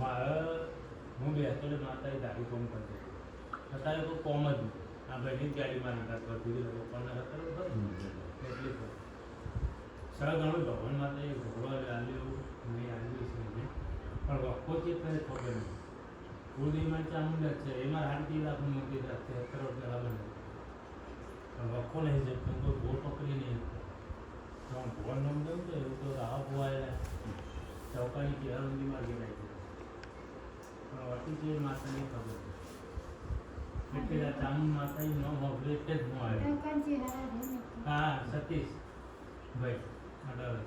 મારે હું બેસતો એટલે તારી ગાડી કોમ કરતો અત્યારે કોઈ કોમ જ નહીં. આ ભાઈની જ ગાડી મારી નાખત કરતી હતી લોકો પણ એટલી ખબર સર ઘણું ભગવાન માટે એ ઘોડો આલ્યો નહીં આવ્યું છે નહીં પણ વખો છે તને ખબર નહીં. કુળદેવીમાં ચામુંડા છે. એમાં આરતી લાખ મૂકી રાખશે અત્યારે રૂપિયા બને. પણ વખો નહીં છે પણ કોઈ ભો પકડી નહીં તો હું ભોર નામ દઉં તો એવું તો રાહ ભોવાયેલા ચૌકાની કેળવણી માર્ગે રાખી પણ વટી છે માતાની ખબર એટલે ચાંદ માતા માતાની નામ હોભળે જ હું આવ્યો. હા, સતીશ. ભાઈ, અડાવે.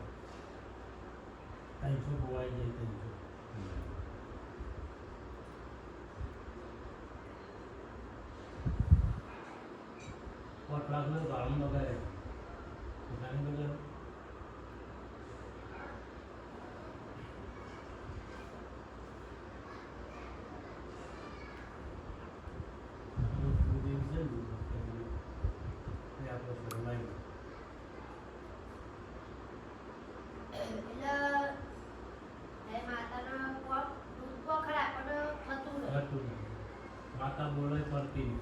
ત્રણસો બોવાઈ જાય ત્રણસો પોત લાખનું ભાડું પોતાની લગાવે આપણું કુળદેવી છે ને, એ આપણો શરમાઈ ગયો. હતું નહીં. માતા બોલે ફરતી નહીં.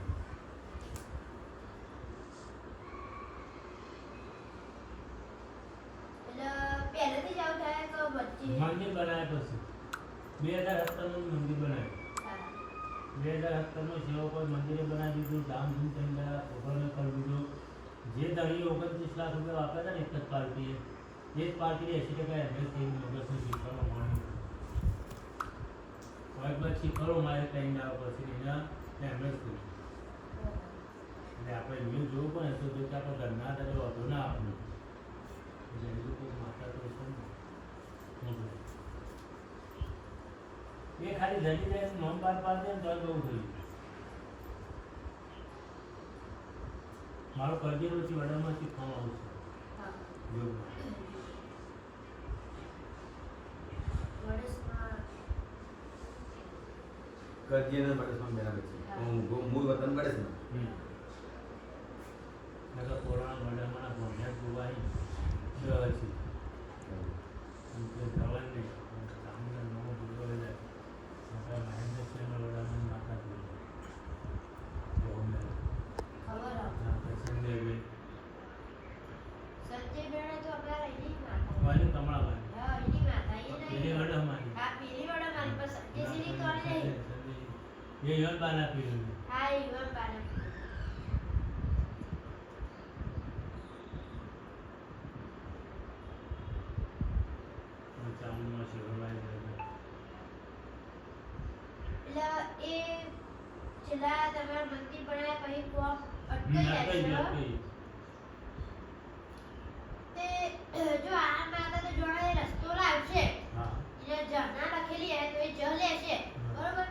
મંદિર બનાવ્યા પછી બે હજાર સત્તરનું મંદિર બનાવ્યું બે હજાર સત્તરમાં સેવકો મંદિરે બનાવી દીધું ધામધૂમ થઈ ગયા ભગવાને કરી દીધું જે દળીએ ઓગણત્રીસ લાખ રૂપિયા વાપર્યા હતા ને એક જ પાર્ટીએ એ જ પાર્ટીએ એસી ટકા એમએસ થઈ મગજનું શીખવાનો મળી એક બાદ શીખરો મારે ટાઈમ આવ્યા પછી એના એમએસ થયું એટલે આપણે ન્યૂઝ જોવું પડે તો જો કે આપણે ઘરના હતા જો ના આપણું એટલે માતા તો છે એ ખાલી જડી જાય નોમ બાર પાડ ને તો બહુ થઈ મારો કરજેરો છે. વડામાંથી ફોન આવશે યોગમાં કરજીને બડેસમાં બરાબર છે. હું ગો- મૂળ વતન બડેસમાં હમ. નકર કોરોના વડામાંના ભોંડિયા ગોવાઈ દવા છે એમ કે જવાન નહીં સામુના નવો ભૂલો જાય આપણા મહેન્દ્ર સિંહ વડામાં માતા ભૂલો સંજયભાઈ વાલી કમળાભાઈ પેલી વડામાંની એ યન બાના પીલું ચામુંડમાં શિવરાય જાય છેલ્લા તમારા મંદિર બનાવ્યા પછી કોપ અટકાઈ જાય છે તે જો આ માતા તો જોડે રસ્તો લાવશે એટલે જે ઝરણા લખેલી હે તો એ જ લેશે બરોબર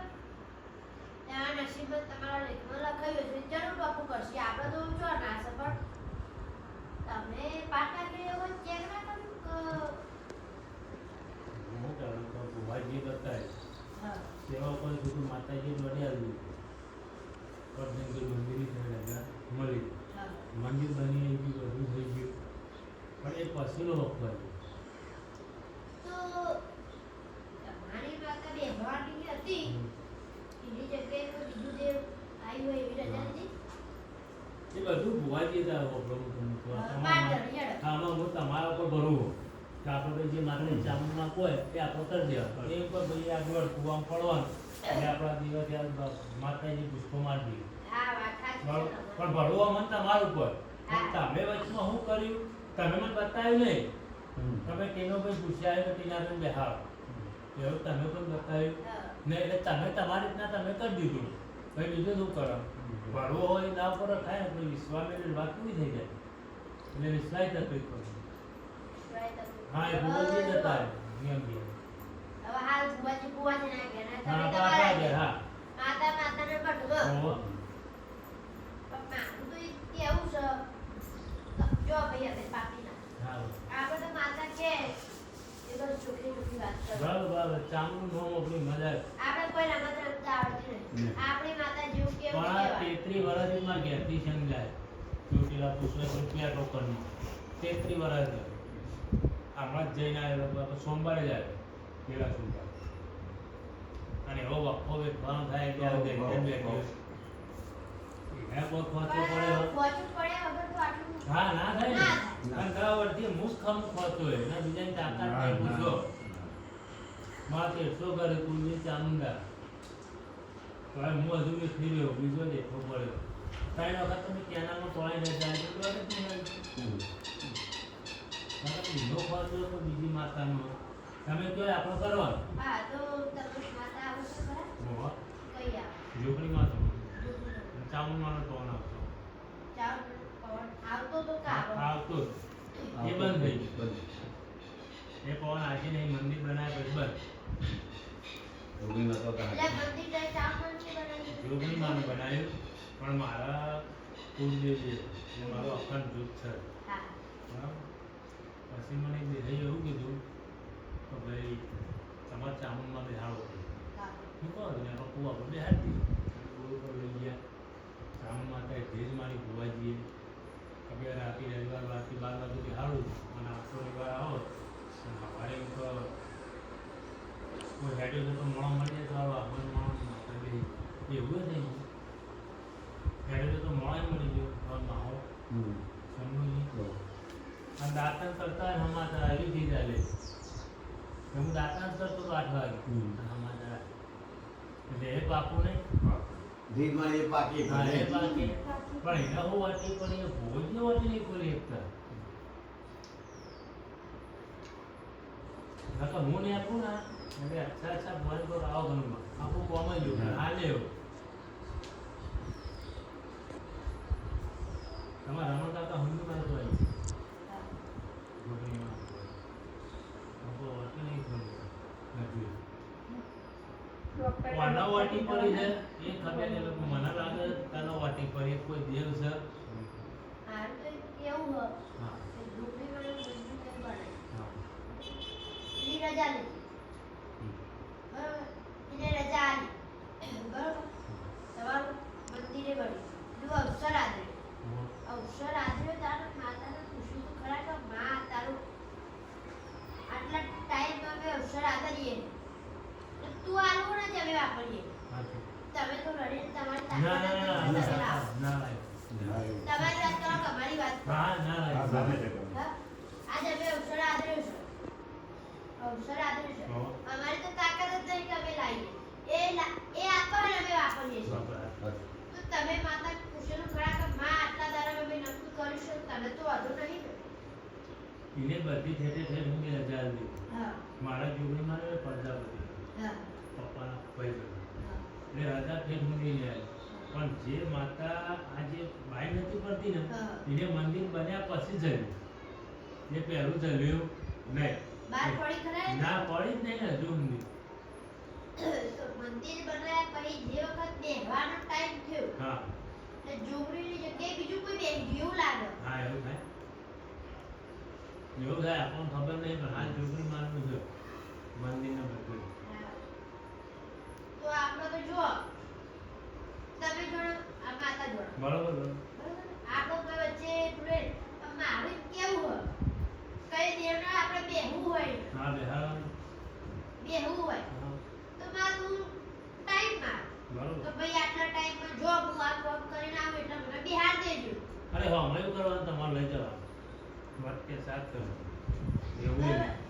ત્યાં નસીબમાં તમારા લેખમાં લખાયું છે જરૂર બાપુ કરશે આપણે તો જો ના છે પણ તમે પાઠ નાખી એવો ચેક ના કર્યું કે હું કરું તો ભુવાજી બતાવે હા સેવા ઉપર કીધું માતાજી વડી આવ્યું પરજંગલ મંદિર છે રજા મળી હા મંદિર બની ગયું બધું થઈ ગયું પણ એ પછીનો વખત તો તમારી માતા બેહવાની હતી એની જગ્યાએ કોઈ બીજું જે આવ્યું હોય એવી રજા નથી એ ભૂવાજી આમાં હું તમારા ઉપર ભરવું કે આપણે જે મારે ચામુંડમાં કોઈ તે આપણે કરી દેવા. પણ એ ઉપર ભાઈ આગળ કુવામાં પડવાનું. એટલે આપણા દિવસ માતાજી પુષ્પો મારી દઈએ હા વાત સાચી છે પણ ભરવા મન તમારા ઉપર. તમે વચમાં શું કર્યું? તમે મને બતાવ્યું નહીં. તમે કેનો ભાઈ પૂછ્યા કે તેના ભાઈ બેહાર એવું તમે પણ બતાવ્યું. નહીં ને એટલે તમે તમારી રીતના તમે કરી દીધું. ભાઈ બીજું શું કરો? ભરવો હોય ના પર થાય ને વિશ્વાસ વાત કેવી થઈ જાય. એટલે વિશ્વાસ તકલીફ પડે હા એ ભૂગોળ જ જતા નિયમ બી. હવે હાલ ભુવાજી ભુવાજી ના કહે ને તમે તમારા ઘેર, હા. માતા માતાને ભટકો ઓહો. પણ તો ઈ કેવું છે. જો ભાઈ હવે પાપી ના આપણે માતા કે આવે. કોઈ રમત રમતા આવડતી નહીં. આપણી માતા જેવું કેવું આ તેત્રી વર્ષથી મારા ઘેરથી સમજાય ચોટીલા પુષ્પ રૂપિયા ટોકનની. તેત્રી વર્ષ હમણાં જ જઈને આવ્યો સોમવારે જ આવ્યો. પેલા સોમવાર અને એવો વખો વેઠવાનો થાય ત્યારે. એ કોઈ ખોચો પડ્યો. પહોંચવું પડે વગર તો આટલું હા ના થાય ને. ના કારણ કે આ વળતી મુખ ખમ ખોચો હોય. એના બીજાની તાકાત નહીં પૂછો. મારે ચામુંડા. તો હવે હું હજુ ફરી રહ્યો બીજો દેખો પડ્યો ત્રણ વખત તમે કેનામાં પડાઈ રહેતા જાય તો બરાબર જ હોય. કારણ કે બીજો ખોચો તો બીજી માતાનો. તમે કહો આપણો કરવાનો? હા તો તમે માતા આવો છો ખરા હોવા. કઈ આવો ઝૂંપડીમાં તો દૂધનો. ચામુંડાનો ટોન આવતો ચાર પવન આવતો તો કા આવતો? આવતો જ. એ બંધ થઈ ગયું બંધ એ પવન આજે નહીં મંદિર બનાવ્યા પછી બંધ જોગણીમાં તો હતા. એટલે મંદિર જાય ચાર પવનથી બનાવી જોગણીમાં બનાવ્યું પણ મારા કુળદેવ છે એ મારો અખંડ જૂથ છે બરાબર? પછી મને એક દેખાઈ એવું કીધું કે ભાઈ તમારે ચામુંડમાં બેહાડો. હા. હું કહું ને એમાં કુવા પર બેહાડી દીધું. કુવા પર લઈ ગયા. ચામુંડમાં કાંઈ ભેજ મારી ભુવા જઈએ કબે રાતે રવિવાર રાતથી બાર વાગે બેહાડું. અને આખો રવિવાર આવો. અને સવારે એમ તો કોઈ હેડ્યો તો મોણો મળી જાય તો આવો. આપણને મોણો એવું જ નહીં. છે તો મળી ગયો. અને દાંતણ કરતા હમાતા થઈ ચાલે હું દાંતણ કરતો તો આઠ વાગે. હમાતા એટલે એ બાપુ ને હા. ધીરમાં એ પાકી પણ એને હું વાટી પણ એ ભોજ ને વાટી નહીં ખોલી એકતા નકર હું ને આપું ને એટલે અચ્છા અચ્છા ભોજ તો આવો ઘરમાં. આખું કોમ જ આ લેવો તમારે રમણ કાકા હું મારે તો આવી હા ગોઠણીમાં આખું વાટી નહીં ખોલી નથી કોના વાટી પડી છે. એ ખબર નહીં લોકો મને લાગે તને વાટી પડી કોઈ દેવ છે. મારું તો કેવું હ. રજા બરોબર એને રજા આલી બરોબર તમારું મંદિરે બન્યું પેલું અવસર આદર્યું અવસર આદર્યો તારું માતાને પૂછ્યું તો ખરા કે માં તારું આટલા ટાઈમમાં અમે અવસર આદરીએ તો તું આલવું ને અમે વાપરીએ હાચું. તમે તો રડીને તમારી ના ના ના તાકાત ના લાવો. ના લાય. તમારી વાત કરો કે અમારી વાત કરો હા ના લાય. હા, સામે છે તો. હા? આજે અમે અવસર આદર્યો છે અવસર આદર્યો છે હો. અમારી તો તાકાત જ નહીં કે અમે લાવીએ એ એ આપવા અમે વાપરીએ છીએ તો તમે માતા પૂછેલું ખરા માં આટલા દાડા અમે નક્કી કરીશું તમે તો વાંધો નહીં એને બધી ઠેઠે છે હું રજા આલી. હા મારા ને પ્રજાપતિ હા પપ્પાના ભાઈ એટલે રજા ઠેઠ હું નહીં આલી. પણ જે માતા આજે બાઈ નથી પડતી ને એને મંદિર બન્યા પછી જલ્યું એ પહેલું જલ્યું નહીં. ના પડી જ નહીં ને હજુ સુધી. મંદિર બનાવ્યા પછી જે વખત બેહવાનો ટાઈમ થયો હા. એટલે જોગણીની જગ્યાએ બીજું કોઈ બેહી ગયું એવું લાગે? હા એવું થાય. એવું થાય આપણને ખબર નહીં પણ આ જોગણી માનવું છે. મંદિરના બધું. તો આપણે તો જુઓ તમે જોડો આ માતા જોડો બરોબર? આપણો કોઈ વચ્ચે જોડે મારું કેવું હોય? કઈ દેવના આપણે બેહવું હોય. હા બેહાડવાનું બેહવું હોય. તો મારું ટાઈમમાં બરોબર. તો ભાઈ આટલા ટાઈમમાં જોબ હું આ જોબ કરીને આવું એટલે મને બિહાર દેજો. અરે હા હમણાં એવું કરવાનું તમારે લઈ જવાનું. વાત કે સાથ કરો એવું.